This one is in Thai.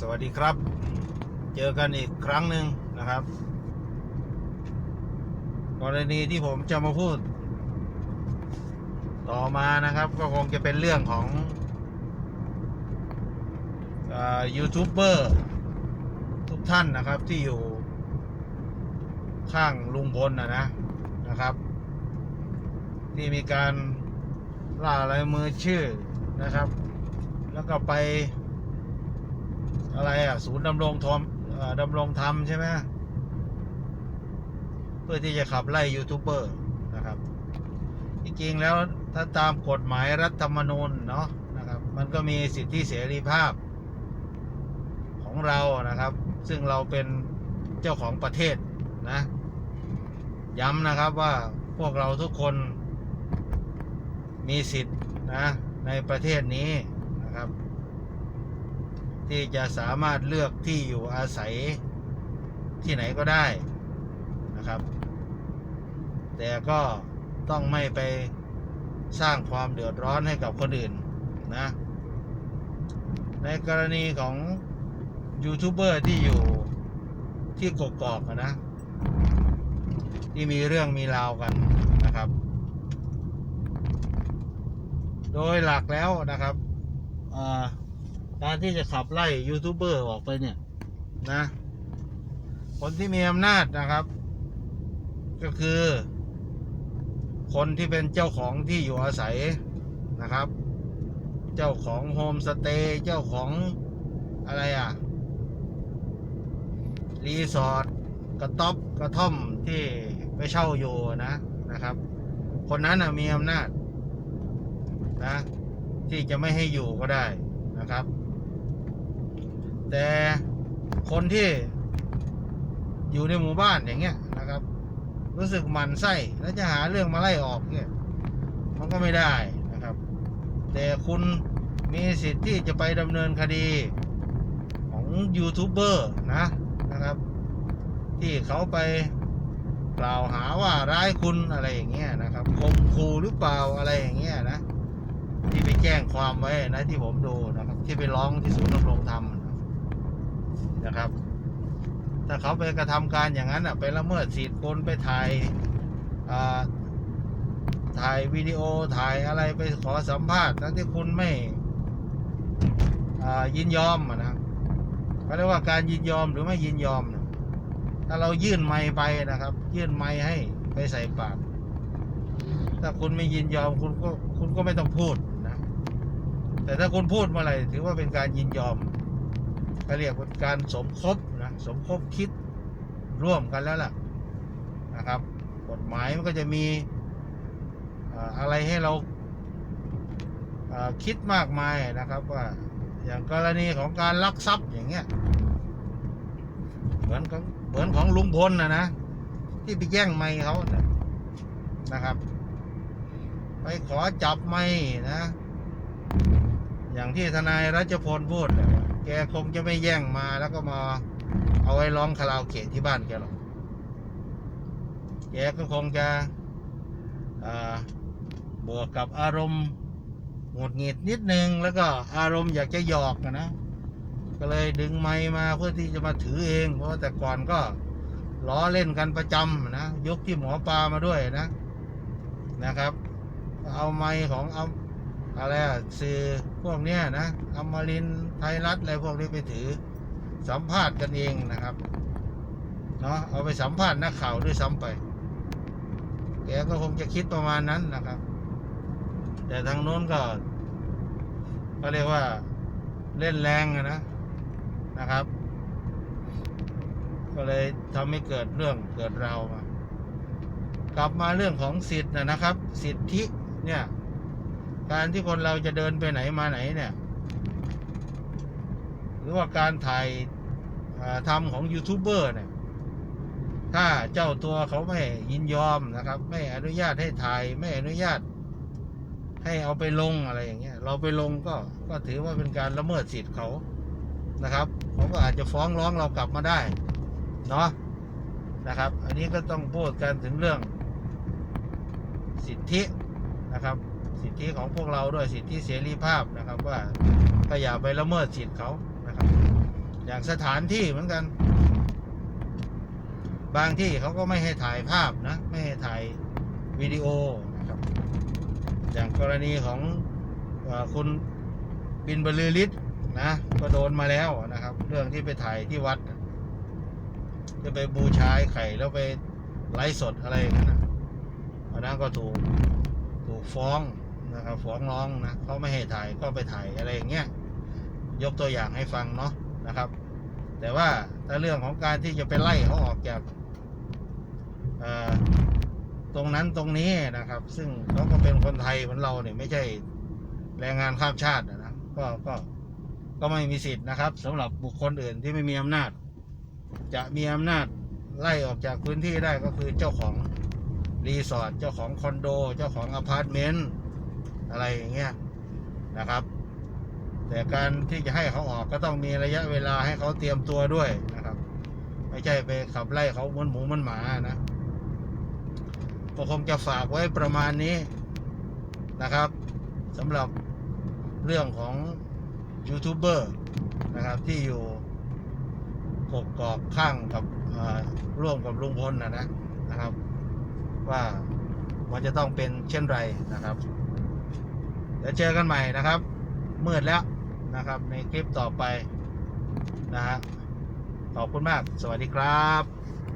สวัสดีครับ เจอกันอีกครั้งหนึ่งนะครับ กรณีที่ผมจะมาพูด ต่อมานะครับ ก็คงจะเป็นเรื่องของยูทูบเบอร์ทุกท่านนะครับที่อยู่ข้างลุงพลนะนะนะครับ ที่มีการล่าลายมือชื่อนะครับ แล้วก็ไป อะไรอะ ศูนย์ดำรงธรรมดำรงธรรมใช่ไหมเพื่อที่จะขับไล่ยูทูบเบอร์นะครับจริงๆแล้วถ้าตามกฎหมายรัฐธรรมนูญเนาะนะครับ มันก็มีสิทธิเสรีภาพของเรานะครับ ซึ่งเราเป็นเจ้าของประเทศนะ ย้ำนะครับว่าพวกเราทุกคนมีสิทธิ์นะในประเทศนี้นะครับ ที่จะสามารถเลือกที่อยู่อาศัยที่ไหนก็ได้นะครับ แต่ก็ต้องไม่ไปสร้างความเดือดร้อนให้กับคนอื่นนะ ในกรณีของยูทูบเบอร์ที่อยู่ที่กกอกนะ ที่มีเรื่องมีราวกันนะครับ โดยหลักแล้วนะครับอ่า การที่จะขับไล่ยูทูบเบอร์ออกไปเนี่ย นะ คนที่มีอำนาจนะครับ ก็คือ คนที่เป็นเจ้าของที่อยู่อาศัยนะครับ เจ้าของโฮมสเตย์เจ้าของอะไรอะ รีสอร์ทกระต๊อบกระท่อมที่ไปเช่าอยู่นะนะครับ คนนั้นนะมีอำนาจนะที่จะไม่ให้อยู่ก็ได้นะครับ แต่คนที่อยู่ในหมู่บ้านอย่างเงี้ยนะครับ รู้สึกหมันไส้แล้วจะหาเรื่องมาไล่ออกเนี่ยมันก็ไม่ได้นะครับ แต่คุณมีสิทธิ์ที่จะไปดำเนินคดีของยูทูบเบอร์นะนะครับ ที่เขาไปกล่าวหาว่าร้ายคุณอะไรอย่างเงี้ยนะครับคมคูหรือเปล่าอะไรอย่างเงี้ยนะที่ไปแจ้งความไว้นะที่ผมดูนะครับ ที่ไปร้องที่ศูนย์ดำรงธรรม นะครับ ถ้าเขาไปกระทำการอย่างนั้นอะไปละเมิดสิทธิ์คนไปถ่ายอ่าถ่ายวิดีโอถ่ายอะไรไปขอสัมภาษณ์ทั้งที่คุณไม่อ่ายินยอมอะนะเขาเรียกว่าการยินยอมหรือไม่ยินยอมนะถ้าเรายื่นไม้ไปนะครับ ยื่นไม้ให้ไปใส่ปาก ถ้าคุณไม่ยินยอมคุณก็คุณก็ไม่ต้องพูดนะ แต่ถ้าคุณพูดเมื่อไหร่ถือว่าเป็นการยินยอม ก็เรียกว่าการสมคบนะสมคบคิดร่วมกันแล้วล่ะนะครับ กฎหมายมันก็จะมีอะไรให้เราคิดมากมายนะครับว่าอย่างกรณีของการลักทรัพย์อย่างเงี้ยเหมือนของเหมือนของลุงพลนะนะที่ไปแย่งไม้เขานะนะครับ ไปขอจับไม่นะ อย่างที่ทนายรัชพลพูดน่ะแกคงจะไม่แย่งมาแล้วก็มาเอาไว้ร้องคาราโอเกะที่บ้านแกหรอกแกก็คงจะบวกกับอารมณ์หงุดหงิดนิดนึง แล้วก็อารมณ์อยากจะหยอกนะ ก็เลยดึงไม้มาเพื่อที่จะมาถือเอง เพราะแต่ก่อนก็ล้อเล่นกันประจำนะ ยกที่หมอปลามาด้วยนะนะครับ เอาไม้ของเอา อะไรอะสื่อพวกเนี้ยนะอมรินไทยรัฐอะไรพวกนี้ไปถือสัมภาษณ์กันเองนะครับเนาะเอาไปสัมภาษณ์นักข่าวด้วยซ้ำไปแกก็คงจะคิดประมาณนั้นนะครับ แต่ทางโน้นก็ก็เรียกว่าเล่นแรงนะนะครับ ก็เลยทำให้เกิดเรื่องเกิดราวมากลับมาเรื่องของสิทธิ์นะนะครับ สิทธิเนี่ย การที่คนเราจะเดินไปไหนมาไหนเนี่ย หรือว่าการถ่ายทำของยูทูบเบอร์เนี่ย ถ้าเจ้าตัวเขาไม่ยินยอมนะครับ ไม่อนุญาตให้ถ่ายไม่อนุญาต ให้เอาไปลงอะไรอย่างเงี้ย เราไปลงก็ก็ถือว่าเป็นการละเมิดสิทธิ์เขานะครับเขาก็อาจจะฟ้องร้องเรากลับมาได้เนาะนะครับ อันนี้ก็ต้องพูดกันถึงเรื่องสิทธินะครับ สิทธิของพวกเราด้วยสิทธิเสรีภาพนะครับว่าก็อย่าไปละเมิดสิทธิ์เขานะครับ อย่างสถานที่เหมือนกัน บางที่เขาก็ไม่ให้ถ่ายภาพนะ ไม่ให้ถ่ายวิดีโอนะครับ อย่างกรณีของอคุณบินบรรลือฤทธิ์นะก็โดนมาแล้วนะครับ เรื่องที่ไปถ่ายที่วัด จะไปบูชาไข่แล้วไปไลฟ์สดอะไรอย่างนั้นนะอันนั้นก็ถูกถูกฟ้อง นะครับฟ้องร้องนะเขาไม่ให้ถ่ายก็ไปถ่ายอะไรอย่างเงี้ยยกตัวอย่างให้ฟังเนาะนะครับ แต่ว่าถ้าเรื่องของการที่จะไปไล่เขาออกจากตรงนั้นตรงนี้นะครับ ซึ่งเขาก็เป็นคนไทยเหมือนเราเนี่ยไม่ใช่แรงงานข้ามชาตินะนะก็ก็ก็ไม่มีสิทธิ์นะครับสำหรับบุคคลอื่นที่ไม่มีอำนาจ จะมีอำนาจไล่ออกจากพื้นที่ได้ก็คือเจ้าของรีสอร์ทเจ้าของคอนโด เจ้าของอพาร์ตเมนต์ อะไรอย่างเงี้ยนะครับ แต่การที่จะให้เขาออกก็ต้องมีระยะเวลาให้เขาเตรียมตัวด้วยนะครับ ไม่ใช่ไปขับไล่เขาเหมือนหมูเหมือนหมานะก็คงจะฝากไว้ประมาณนี้นะครับสำหรับเรื่องของยูทูบเบอร์นะครับที่อยู่กกอกข้างกับร่วมกับลุงพลนะนะนะครับ ว่ามันจะต้องเป็นเช่นไรนะครับ แล้วเจอกันใหม่นะครับ มืดแล้วนะครับ ในคลิปต่อไปนะฮะขอบคุณมาก สวัสดีครับ